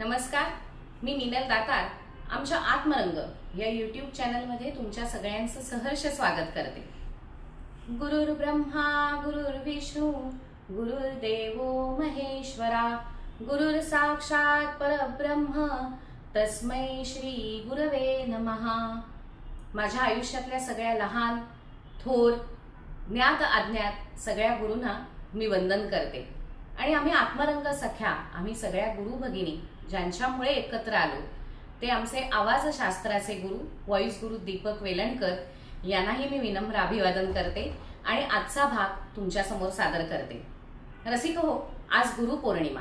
नमस्कार मी मिनल दातार आमच्या आत्मरंग या यूट्यूब चॅनलमध्ये तुमच्या सगळ्यांचं सहर्ष स्वागत करते. गुरुर् ब्रह्मा गुरुर्विष्णू गुरुर्देवो महेश्वरा गुरुर साक्षात परब्रह्म तस्मै श्री गुरवे नमहा माझ्या आयुष्यातल्या सगळ्या लहान थोर ज्ञात अज्ञात सगळ्या गुरूंना मी वंदन करते. आणि आम्ही आत्मरंग सख्या आम्ही सगळ्या गुरु भगिनी ज्यांच्यामुळे एकत्र आलो ते आमचे आवाजशास्त्राचे गुरु व्हॉइस गुरु दीपक वेलणकर यांनाही मी विनम्र अभिवादन करते आणि आजचा भाग तुमच्यासमोर सादर करते. रसिक हो आज गुरु पौर्णिमा.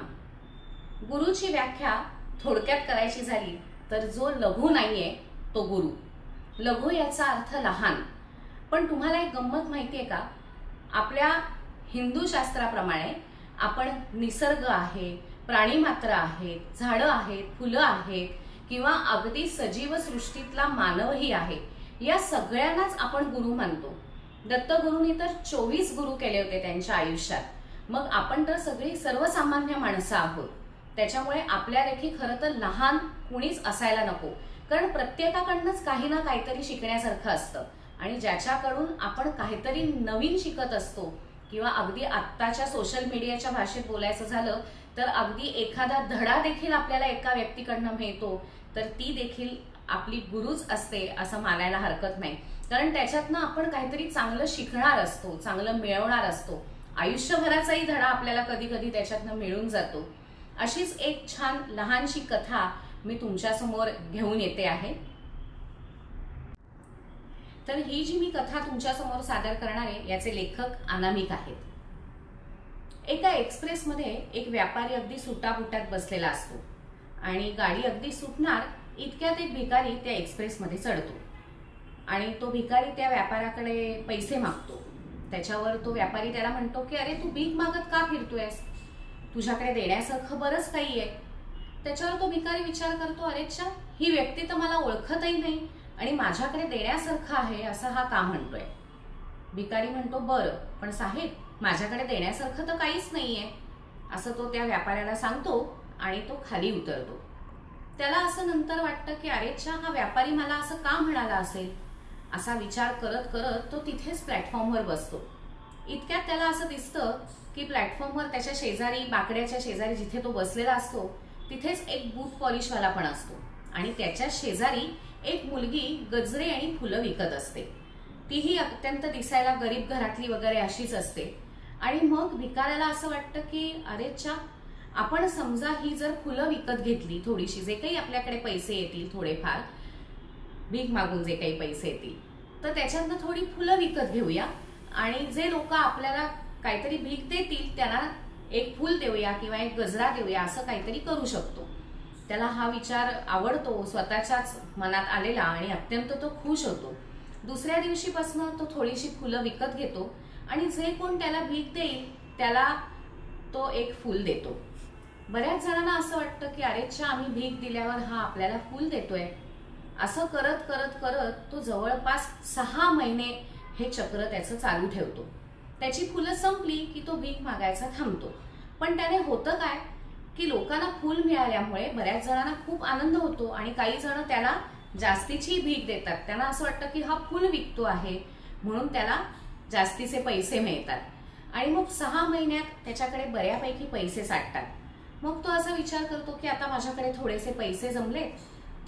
गुरुची व्याख्या थोडक्यात करायची झाली तर जो लघु नाहीये तो गुरु. लघु याचा अर्थ लहान. पण तुम्हाला एक गंमत माहिती आहे का? आपल्या हिंदू शास्त्राप्रमाणे आपण निसर्ग आहे प्राणी मात्र आहेत झाडं आहेत फुलं आहेत किंवा अगदी सजीव सृष्टीतला मानवही आहे या सगळ्यांनाच आपण गुरु मानतो. दत्तगुरूंनी तर चोवीस गुरु केले होते त्यांच्या आयुष्यात. मग आपण तर सगळी सर्वसामान्य माणसं आहोत. त्याच्यामुळे आपल्या रेखी खरं तर लहान कुणीच असायला नको. कारण प्रत्येकाकडनंच काही ना काहीतरी शिकण्यासारखं असतं. आणि ज्याच्याकडून आपण काहीतरी नवीन शिकत असतो किंवा अगदी आत्ताच्या सोशल मीडियाच्या भाषेत बोलायचं झालं तर अगदी एखादा धडा देखील आपल्याला एका व्यक्तीकडनं मिळतो तर ती देखील आपली गुरुच असते असं मानायला हरकत नाही. कारण त्याच्यातनं आपण काहीतरी चांगलं शिकणार असतो चांगलं मिळवणार असतो. आयुष्यभराचाही धडा आपल्याला कधी कधी त्याच्यातनं मिळून जातो. अशीच एक छान लहानशी कथा मी तुमच्यासमोर घेऊन येते आहे. तर ही जी मी कथा तुमच्यासमोर सादर करणार आहे याचे लेखक अनामिक आहेत. एका एक्सप्रेसमध्ये एक व्यापारी अगदी सुटाबुटात बसलेला असतो आणि गाडी अगदी सुटणार इतक्यात एक भिकारी त्या एक्सप्रेसमध्ये चढतो. आणि तो भिकारी त्या व्यापाऱ्याकडे पैसे मागतो. त्याच्यावर तो व्यापारी त्याला म्हणतो की अरे तू भीक मागत का फिरतोयस? तुझ्याकडे देण्यासारखं बरंच काही आहे. त्याच्यावर तो भिकारी विचार करतो अरेच्छा ही व्यक्ती तर मला ओळखतही नाही. आणि माझ्याकडे देण्यासारखं आहे असं हा का म्हणतोय? भिकारी म्हणतो बरं पण साहेब माझ्याकडे देण्यासारखं तर काहीच नाही आहे असं तो त्या व्यापाऱ्याला सांगतो आणि तो खाली उतरतो. त्याला असं नंतर वाटतं की अरेच्छा हा व्यापारी मला असं का म्हणाला असेल? असा विचार करत करत तो तिथेच प्लॅटफॉर्मवर बसतो. इतक्यात त्याला असं दिसतं की प्लॅटफॉर्मवर त्याच्या शेजारी बाकड्याच्या शेजारी जिथे तो बसलेला असतो तिथेच एक बूट पॉलिशवाला पण असतो. आणि त्याच्या शेजारी एक मुलगी गजरे आणि फुलं विकत असते. तीही अत्यंत दिसायला गरीब घरातली वगैरे अशीच असते. आणि मग भिकाऱ्याला असं वाटतं की अरे चा आपण समजा ही जर फुलं विकत घेतली थोडीशी जे काही आपल्याकडे पैसे येतील थोडेफार भीक मागून जे काही पैसे येतील तर त्याच्यातनं थोडी फुलं विकत घेऊया. आणि जे लोक आपल्याला काहीतरी भीक देतील त्यांना एक फुल देऊया किंवा एक गजरा देऊया असं काहीतरी करू शकतो. त्याला हा विचार आवडतो स्वतःच्याच मनात आलेला आणि अत्यंत तो खुश होतो. दुसऱ्या दिवशीपासून तो थोडीशी फुलं विकत घेतो आणि जे कोण त्याला भीक देईल त्याला तो एक फूल देतो. बऱ्याच जणांना असं वाटतं की अरेच्छा आम्ही भीक दिल्यावर हा आपल्याला फूल देतोय. असं करत करत करत तो जवळपास सहा महिने हे चक्र त्याचं चालू ठेवतो. त्याची फुलं संपली की तो भीक मागायचा थांबतो. पण त्याने होतं काय? की लोकांना फुल मिळाल्यामुळे बऱ्याच जणांना खूप आनंद होतो आणि काही जण त्याला जास्तीची भीक देतात. त्यांना असं वाटतं की हा फुल विकतो आहे म्हणून त्याला जास्तीचे पैसे मिळतात. आणि मग सहा महिन्यात त्याच्याकडे बऱ्यापैकी पैसे साठतात. मग तो असा विचार करतो की आता माझ्याकडे थोडेसे पैसे जमले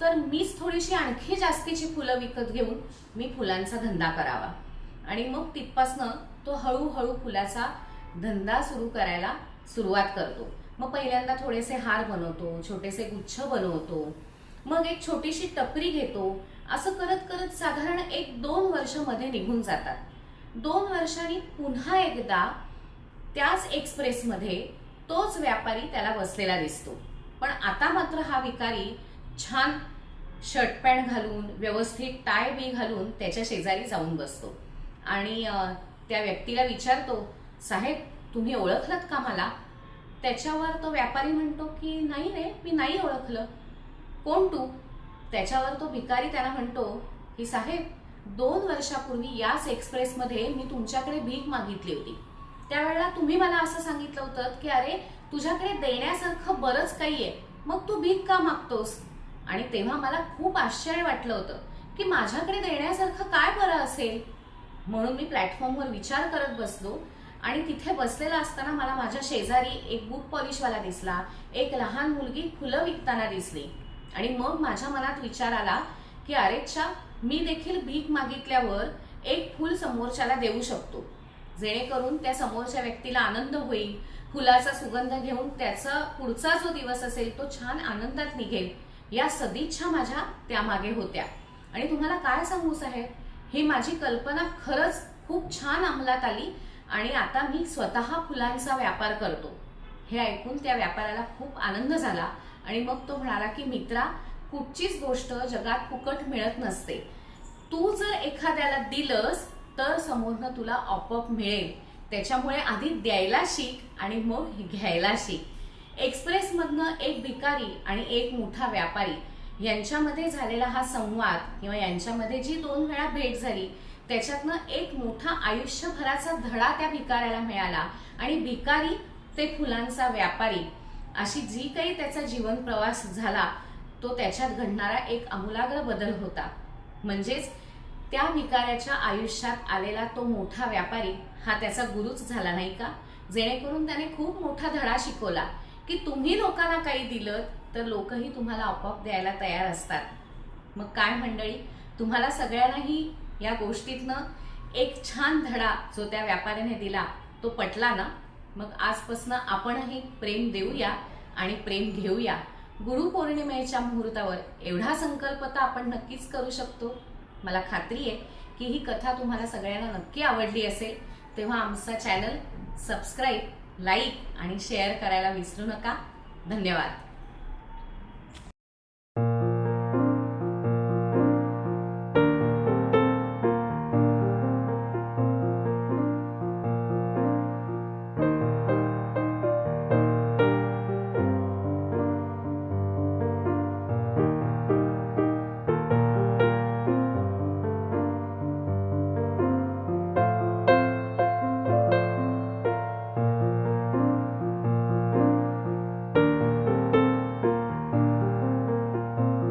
तर मीच थोडीशी आणखी जास्तीची फुलं विकत घेऊन मी फुलांचा धंदा करावा. आणि मग तिथपासनं तो हळूहळू फुलाचा धंदा सुरू करायला सुरुवात करतो. मग पहिल्यांदा थोडेसे हार बनवतो छोटेसे गुच्छ बनवतो. मग एक छोटीशी टपरी घेतो. असं करत करत साधारण एक दोन वर्षमध्ये निघून जातात. दोन वर्षांनी पुन्हा एकदा त्याच एक्सप्रेसमध्ये तोच व्यापारी त्याला बसलेला दिसतो. पण आता मात्र हा विकारी छान शर्ट पॅन्ट घालून व्यवस्थित टाय बी घालून त्याच्या शेजारी जाऊन बसतो. आणि त्या व्यक्तीला विचारतो साहेब तुम्ही ओळखलात का मला? त्याच्यावर तो व्यापारी म्हणतो की नाही रे मी नाही ओळखलं. कोण तू? त्याच्यावर तो भिकारी त्याला म्हणतो की साहेब दोन वर्षापूर्वी याच एक्सप्रेसमध्ये मी तुमच्याकडे भीक मागितली होती. त्यावेळेला तुम्ही मला असं सांगितलं होतं की अरे तुझ्याकडे देण्यासारखं बरंच काही आहे मग तू भीक का मागतोस? आणि तेव्हा मला खूप आश्चर्य वाटलं होतं की माझ्याकडे देण्यासारखं काय बरं असेल? म्हणून मी प्लॅटफॉर्मवर विचार करत बसलो आणि तिथे बसलेला असताना मला माझ्या शेजारी एक बूट पॉलिशवाला दिसला. एक लहान मुलगी फुलं विकताना दिसली. आणि मग माझ्या मनात विचार आला की अरेच्छा मी देखील भीक मागितल्यावर एक फूल समोरच्याला देऊ शकतो. जेणेकरून त्या समोरच्या व्यक्तीला आनंद होईल. फुलाचा सुगंध घेऊन त्याचा पुढचा जो दिवस असेल तो छान आनंदात निघेल. या सदिच्छा माझ्या त्यामागे होत्या. आणि तुम्हाला काय सांगू साहेब? ही माझी कल्पना खरंच खूप छान अंमलात आली. आणि आता मी स्वतः फुलांचा व्यापार करतो. हे ऐकून त्या व्यापाऱ्याला खूप आनंद झाला आणि मग तो म्हणाला की मित्रा कुठचीच गोष्ट जगात फुकट मिळत नसते. तू जर एखाद्याला दिलंस तर समोरनं तुला आपोआप मिळेल. त्याच्यामुळे आधी द्यायला शिक आणि मग घ्यायला शिक. एक्सप्रेसमधनं एक भिकारी आणि एक मोठा व्यापारी यांच्यामध्ये झालेला हा संवाद किंवा यांच्यामध्ये जी दोन वेळा भेट झाली त्याच्यातनं एक मोठा आयुष्यभराचा धडा त्या भिकाऱ्याला मिळाला. आणि भिकारी ते फुलांचा व्यापारी अशी जी काही त्याचा जीवन प्रवास झाला तो त्याच्यात घडणारा एक आमूलाग्र बदल होता. म्हणजेच त्या भिकाऱ्याच्या आयुष्यात आलेला तो मोठा व्यापारी हा त्याचा गुरुच झाला नाही का? जेणेकरून त्याने खूप मोठा धडा शिकवला की तुम्ही लोकांना काही दिलं तर लोकही तुम्हाला आपोआप द्यायला तयार असतात. मग काय मंडळी तुम्हाला सगळ्यांनाही या गोष्टीतनं एक छान धडा जो त्या व्यापाऱ्याने दिला तो पटला ना? मग आजपासून आपणही प्रेम देऊया आणि प्रेम घेऊया. गुरुपौर्णिमेच्या मुहूर्तावर एवढा संकल्प तर आपण नक्कीच करू शकतो. मला खात्री आहे की ही कथा तुम्हाला सगळ्यांना नक्की आवडली असेल तेव्हा आमचा चॅनल सबस्क्राईब लाईक आणि शेअर करायला विसरू नका. धन्यवाद.